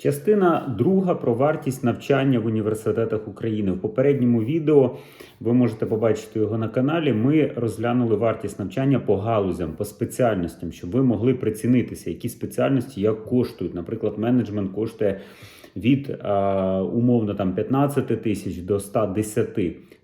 Частина друга про вартість навчання в університетах України. В попередньому відео ви можете побачити його на каналі. Ми розглянули вартість навчання по галузям, по спеціальностям, щоб ви могли прицінитися, які спеціальності як коштують. Наприклад, менеджмент коштує від а, умовно там 15 тисяч до 110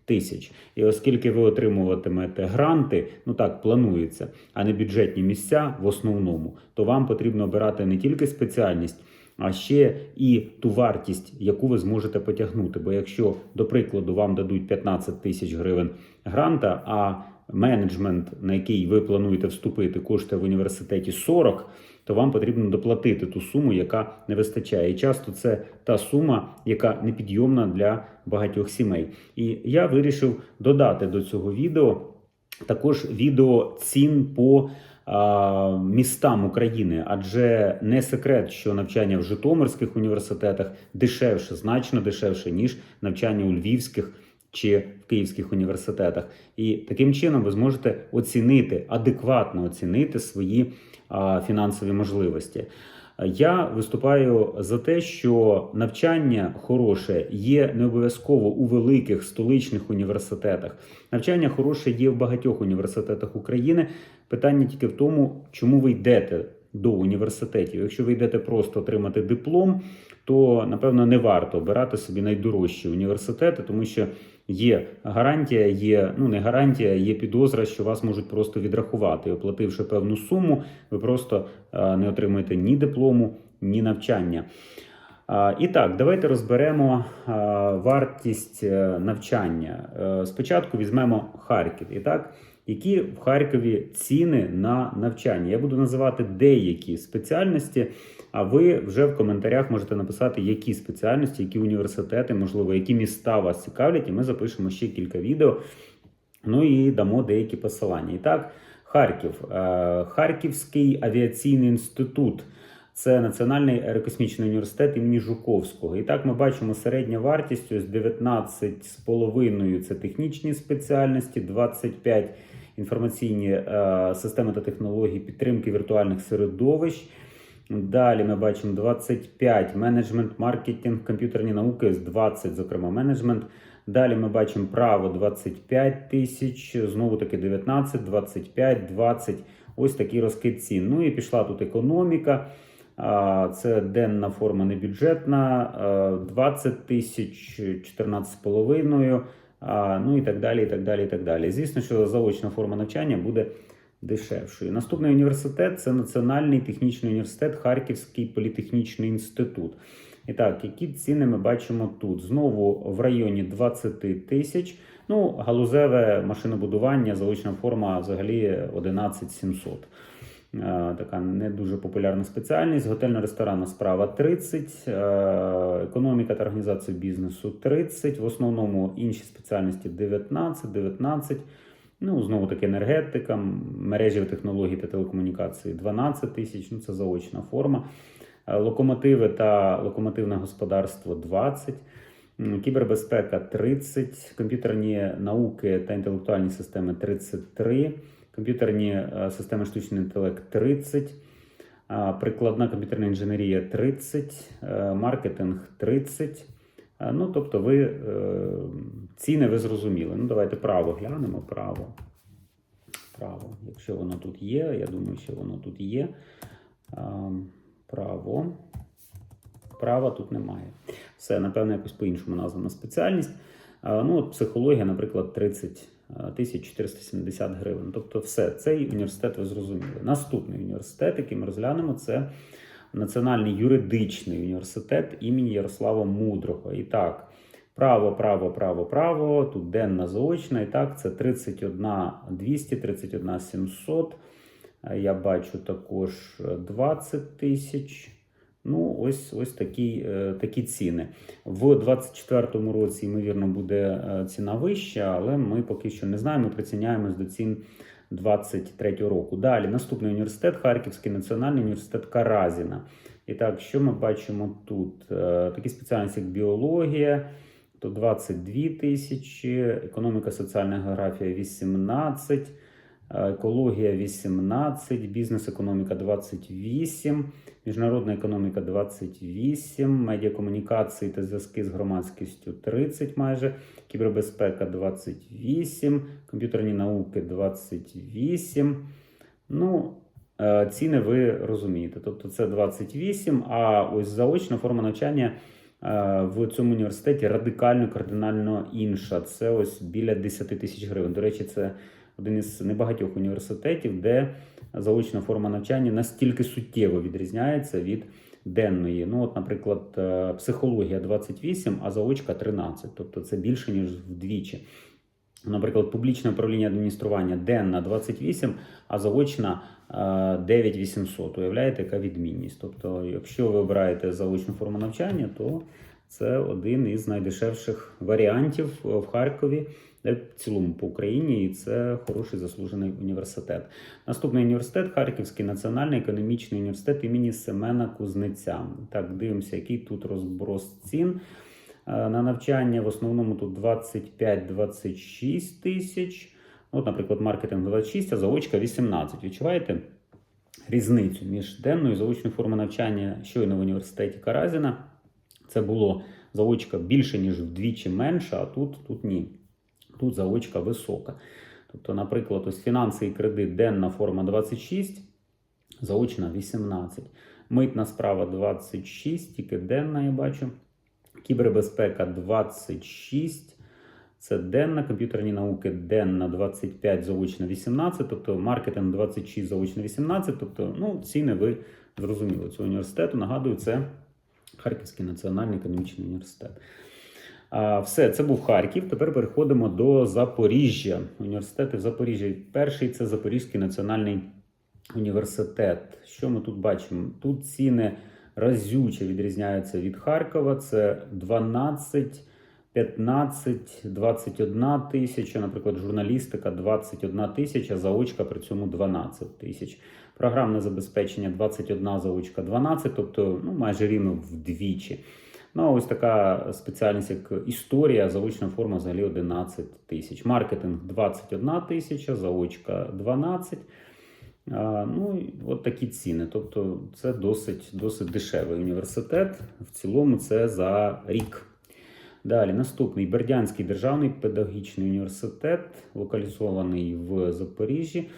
тисяч. І оскільки ви отримуватимете гранти, ну так планується, а не бюджетні місця в основному, то вам потрібно обирати не тільки спеціальність. А ще і ту вартість, яку ви зможете потягнути. Бо якщо, до прикладу, вам дадуть 15 тисяч гривень гранта, а менеджмент, на який ви плануєте вступити, коштує в університеті 40, то вам потрібно доплатити ту суму, яка не вистачає. І часто це та сума, яка непідйомна для багатьох сімей. І я вирішив додати до цього відео також відео цін по містам України, адже не секрет, що навчання в Житомирських університетах дешевше, значно дешевше, ніж навчання у Львівських чи в Київських університетах. І таким чином ви зможете оцінити, адекватно оцінити свої фінансові можливості. Я виступаю за те, що навчання хороше є не обов'язково у великих столичних університетах. Навчання хороше є в багатьох університетах України. Питання тільки в тому, чому ви йдете до університетів. Якщо ви йдете просто отримати диплом, то напевно не варто обирати собі найдорожчі університети, тому що є гарантія, є ну не гарантія, є підозра, що вас можуть просто відрахувати. Оплативши певну суму, ви просто е, не отримаєте ні диплому, ні навчання. І так, давайте розберемо вартість е, навчання. Е, Спочатку візьмемо Харків. І так, які в Харкові ціни на навчання? Я буду називати деякі спеціальності, а ви вже в коментарях можете написати, які спеціальності, які університети, можливо, які міста вас цікавлять, і ми запишемо ще кілька відео. Ну і дамо деякі посилання. І так, Харків, Е, Харківський авіаційний інститут. Це Національний аерокосмічний університет імені Жуковського. І так ми бачимо середня вартість ось 19,5 це технічні спеціальності, 25 інформаційні е, системи та технології підтримки віртуальних середовищ. Далі ми бачимо 25 менеджмент, маркетинг, комп'ютерні науки з 20, зокрема, менеджмент. Далі ми бачимо право 25 тисяч, знову таки 19, 25, 20. Ось такий розкид цін. Ну і пішла тут економіка. Це денна форма небюджетна, 20 тисяч, 14,5, а, ну і так далі. і так далі, і так далі. Звісно, що заочна форма навчання буде дешевшою. Наступний університет це Національний технічний університет Харківський політехнічний інститут. І так, які ціни ми бачимо тут? Знову в районі 20 тисяч. Ну, галузеве машинобудування, заочна форма взагалі 11 700. Е, Така не дуже популярна спеціальність. Готельно-ресторанна справа 30, е, економіка та організація бізнесу 30. В основному інші спеціальності 19, 19. Ну, знову таки енергетика, мережі технологій та телекомунікації 12 тисяч. Ну, це заочна форма. Е, Локомотиви та локомотивне господарство 20. Кібербезпека 30, комп'ютерні науки та інтелектуальні системи 33, комп'ютерні е, системи штучний інтелект 30, прикладна комп'ютерна інженерія 30, е, маркетинг 30. Е, Ну, тобто, ви ціни ви зрозуміли. Ну, давайте право глянемо. Право. Право. Якщо воно тут є, я думаю, що воно тут є. Право. Права тут немає. Все, напевно, якось по-іншому названа спеціальність. Ну, от психологія, наприклад, 30 тисяч 470 гривень. Тобто, все, цей університет ви зрозуміли. Наступний університет, який ми розглянемо, це Національний юридичний університет імені Ярослава Мудрого. І так, право, право, право, право. Тут денна заочна. І так, це 31 200, 31 700. Е, Я бачу також 20 тисяч. Ну, ось ось такі, е, такі ціни. В 2024 році, ймовірно, буде е, ціна вища, але ми поки що не знаємо. Ми приціняємось до цін 2023 року. Далі наступний університет, Харківський національний університет Каразіна. І так, що ми бачимо тут? Е, Такі спеціальності, як біологія, то 22 тисячі, економіка, соціальна географія 18. Е, екологія 18, бізнес-економіка 28, міжнародна економіка 28, медіакомунікації та зв'язки з громадськістю 30 майже, кібербезпека 28, комп'ютерні науки 28. Ну, е, ціни ви розумієте. Тобто це 28, а ось заочна форма навчання е, в цьому університеті радикально, кардинально інша. Це ось біля 10 тисяч гривень. До речі, це один із небагатьох університетів, де заочна форма навчання настільки суттєво відрізняється від денної. Ну, от, наприклад, е, психологія 28, а заочка 13. Тобто це більше, ніж вдвічі. Наприклад, публічне управління адміністрування денна 28, а заочна е, 9800. Уявляєте, яка відмінність? Тобто, якщо ви обираєте заочну форму навчання, то це один із найдешевших варіантів в Харкові, де в цілому по Україні, і це хороший заслужений університет. Наступний університет Харківський національний економічний університет імені Семена Кузнеця. Так, дивимося, який тут розброс цін. Е, На навчання в основному тут 25-26 тисяч. От, наприклад, маркетинг 26, а заочка 18. Відчуваєте різницю між денною і заочною формою навчання щойно в університеті Каразіна? Це було заочка більше, ніж вдвічі менше, а тут, тут ні. Тут заочка висока. Тобто, наприклад, ось фінанси і кредит денна форма 26, заочна 18. Митна справа 26, тільки денна я бачу. Кібербезпека 26. Це денна, комп'ютерні науки денна 25, заочна 18, тобто маркетинг 26, заочна 18. Тобто, ну, ціни ви зрозуміли цього університету. Нагадую, це Харківський національний економічний університет. Все, це був Харків. Тепер переходимо до Запоріжжя. Університети в Запоріжжі. Перший це Запорізький національний університет. Що ми тут бачимо? Тут ціни разюче відрізняються від Харкова. Це 12, 15, 21 тисяча. Наприклад, журналістика 21 тисяча, заочка при цьому 12 тисяч. Програмне забезпечення 21 заочка 12, тобто ну, майже рівно вдвічі. Ну, а ось така спеціальність, як історія, заочна форма взагалі 11 тисяч. Маркетинг 21 тисяча, заочка 12. А, ну, от такі ціни. Тобто, це досить, досить дешевий університет. В цілому це за рік. Далі, наступний Бердянський державний педагогічний університет, локалізований в Запоріжжі.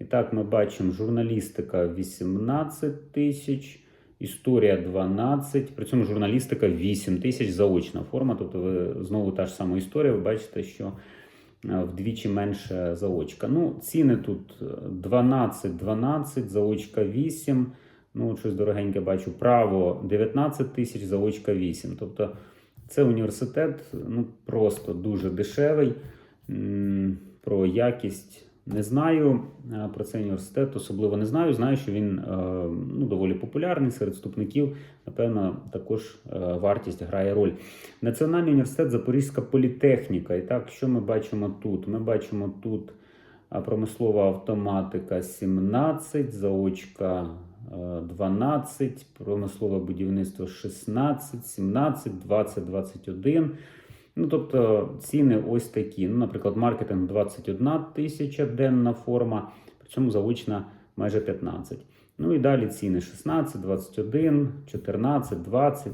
І так, ми бачимо журналістика 18 тисяч. Історія 12, при цьому журналістика 8 тисяч заочна форма. Тобто, ви знову та ж сама історія, ви бачите, що е, вдвічі менше заочка. Ну, ціни тут 12, 12, заочка 8. Ну, щось дорогеньке бачу. Право 19 тисяч, заочка 8. Тобто, це університет ну, просто дуже дешевий. Про якість не знаю е, про цей університет, особливо не знаю. Знаю, що він е, ну, доволі популярний серед вступників. Напевно, також е, вартість грає роль. Національний університет Запорізька політехніка. І так, що ми бачимо тут? Ми бачимо тут промислова автоматика 17, заочка е, 12, промислове будівництво 16, 17, 20, 21. Ну, тобто ціни ось такі. Ну, наприклад, маркетинг 21 тисяча денна форма, при цьому заочна майже 15. Ну і далі ціни 16, 21, 14, 20,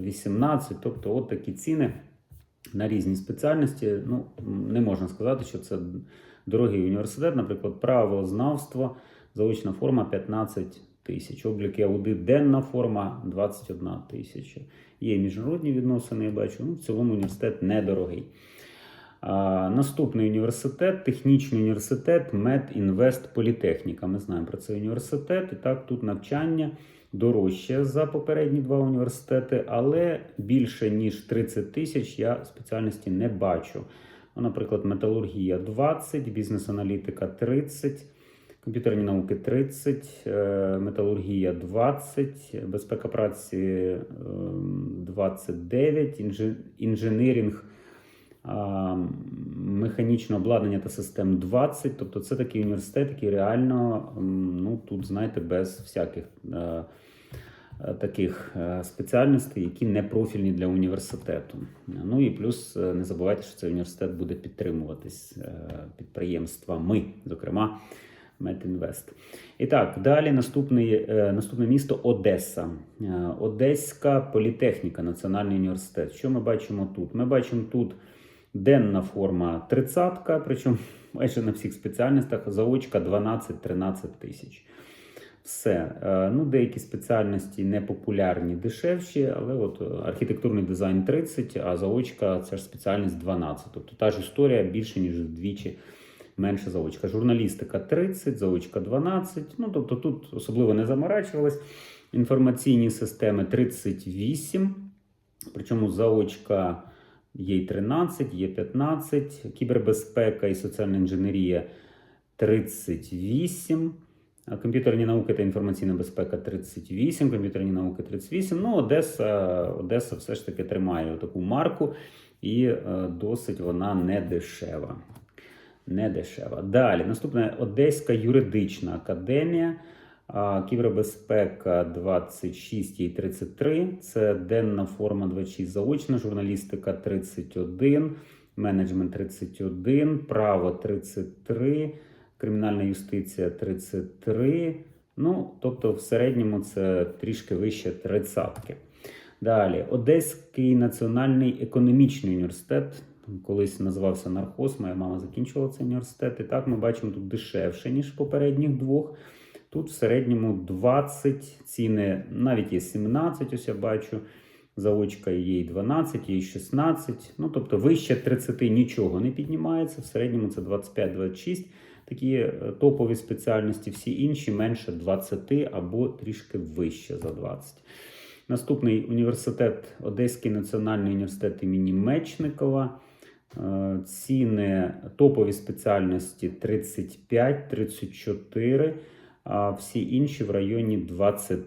18. Тобто, от такі ціни на різні спеціальності. Ну, не можна сказати, що це дорогий університет, наприклад, правознавство, заочна форма 15 тисяч. Облік і аудит, денна форма 21 тисяча. Є міжнародні відносини, я бачу. Ну, в цілому університет недорогий. А, наступний університет, технічний університет, Медінвест Політехніка. Ми знаємо про цей університет. І так, тут навчання дорожче за попередні два університети, але більше ніж 30 тисяч я спеціальності не бачу. Ну, наприклад, металургія 20, бізнес-аналітика 30. Комп'ютерні науки 30, е, металургія 20, безпека праці е, 29, інжи- інженерінг, механічне обладнання та систем 20. Тобто це такий університет, який реально ну, тут, знаєте, без всяких е, е, таких спеціальностей, які не профільні для університету. Ну і плюс не забувайте, що цей університет буде підтримуватись підприємствами, зокрема. Медінвест. І так, далі наступний, е, наступне місто Одеса. Е, Одеська політехніка, Національний університет. Що ми бачимо тут? Ми бачимо тут денна форма 30, причому майже на всіх спеціальностях, заочка 12-13 тисяч. Все. Е, Ну, деякі спеціальності непопулярні, дешевші, але от архітектурний дизайн 30, а заочка це ж спеціальність 12. Тобто та ж історія більше, ніж вдвічі менше заочка. Журналістика 30, заочка 12. Ну, тобто тут особливо не заморачувались. Інформаційні системи 38, причому заочка є й 13, є 15, кібербезпека і соціальна інженерія 38. Комп'ютерні науки та інформаційна безпека 38, комп'ютерні науки 38. Ну, Одеса, Одеса все ж таки тримає таку марку, і е, досить вона не дешева. Не дешева. Далі, наступне Одеська юридична академія. Кібербезпека 26 і 33. Це денна форма 26 заочна, журналістика 31, менеджмент 31, право 33, кримінальна юстиція 33. Ну, тобто, в середньому це трішки вище тридцятки. Далі, Одеський національний економічний університет. Колись називався Нархоз, моя мама закінчувала цей університет. І так ми бачимо тут дешевше, ніж попередніх двох. Тут в середньому 20 ціни, навіть є 17, ось я бачу. Заочка є і 12, є і 16. Ну, тобто вище 30 нічого не піднімається. В середньому це 25-26. Такі е, топові спеціальності, всі інші менше 20 або трішки вище за 20. Наступний університет, Одеський національний університет імені Мечникова. Е, Ціни топові спеціальності 35-34, а всі інші в районі 20.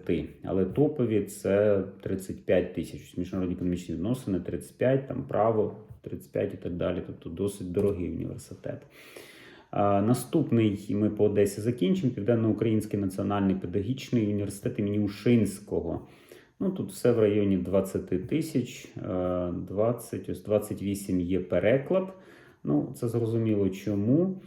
Але топові це 35 тисяч. Міжнародні економічні відносини 35, там право 35 і так далі. Тобто досить дорогий університет. Наступний ми по Одесі закінчимо. Південноукраїнський національний педагогічний університет імені Ушинського. Ну, тут все в районі 20 тисяч, е, 20, ось 28 є переклад. Ну, це зрозуміло чому.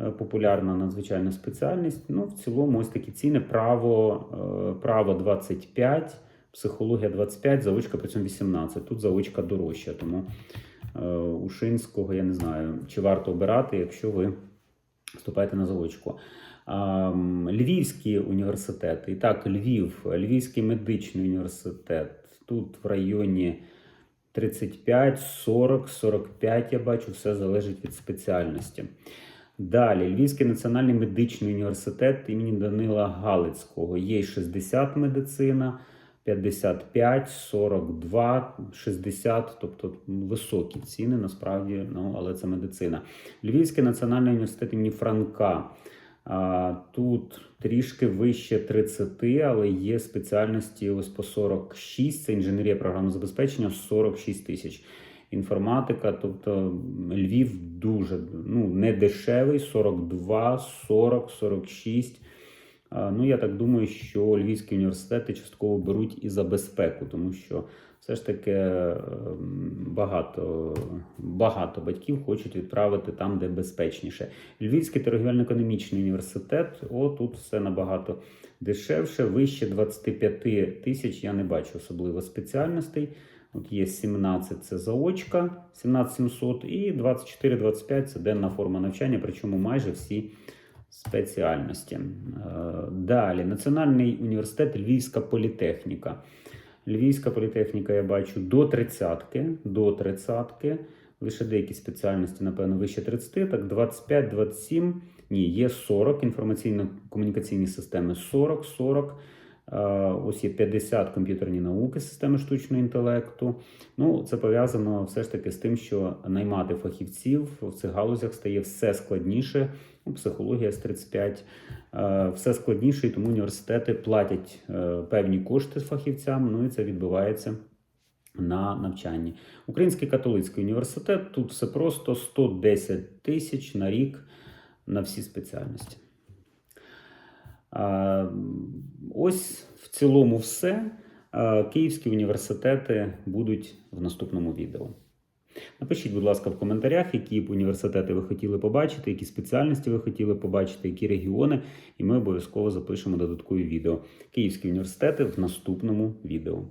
Е, Популярна надзвичайна спеціальність. Ну, в цілому, ось такі ціни: право, е, право 25, психологія 25, заочка при цьому 18. Тут заочка дорожча, тому е, Ушинського я не знаю, чи варто обирати, якщо ви вступаєте на заочку. Львівські університети. І так, Львів, Львівський медичний університет. Тут в районі 35, 40, 45, я бачу, все залежить від спеціальності. Далі, Львівський національний медичний університет імені Данила Галицького. Є 60 медицина, 55, 42, 60, тобто високі ціни, насправді, ну, але це медицина. Львівський національний університет імені Франка. Тут трішки вище 30, але є спеціальності ось по 46, це інженерія програмного забезпечення 46 тисяч. Інформатика, тобто Львів дуже ну, не дешевий, 42, 40, 46. Ну, я так думаю, що львівські університети частково беруть і за безпеку, тому що все ж таки ем, багато, багато батьків хочуть відправити там, де безпечніше. Львівський торгівельно-економічний університет, о, тут все набагато дешевше, вище 25 тисяч. Я не бачу особливо спеціальностей. От є 17 це заочка, 17700 і 24-25 це денна форма навчання, причому майже всі спеціальності. Е, Далі, Національний університет Львівська політехніка. Львівська політехніка я бачу до 30-ки, до 30-ки. Лише деякі спеціальності, напевно, вище 30, так 25-27, ні, є 40, інформаційно-комунікаційні системи 40, 40. Е, Ось є 50 комп'ютерні науки, системи штучного інтелекту. Ну, це пов'язано все ж таки з тим, що наймати фахівців в цих галузях стає все складніше. Ну, Психологія з 35, е, все складніше, і тому університети платять е, певні кошти фахівцям. Ну і це відбувається на навчанні. Український католицький університет тут все просто 110 тисяч на рік на всі спеціальності. А, Ось в цілому все. Е, Київські університети будуть в наступному відео. Напишіть, будь ласка, в коментарях, які б університети ви хотіли побачити, які спеціальності ви хотіли побачити, які регіони, і ми обов'язково запишемо додаткові відео. Київські університети в наступному відео.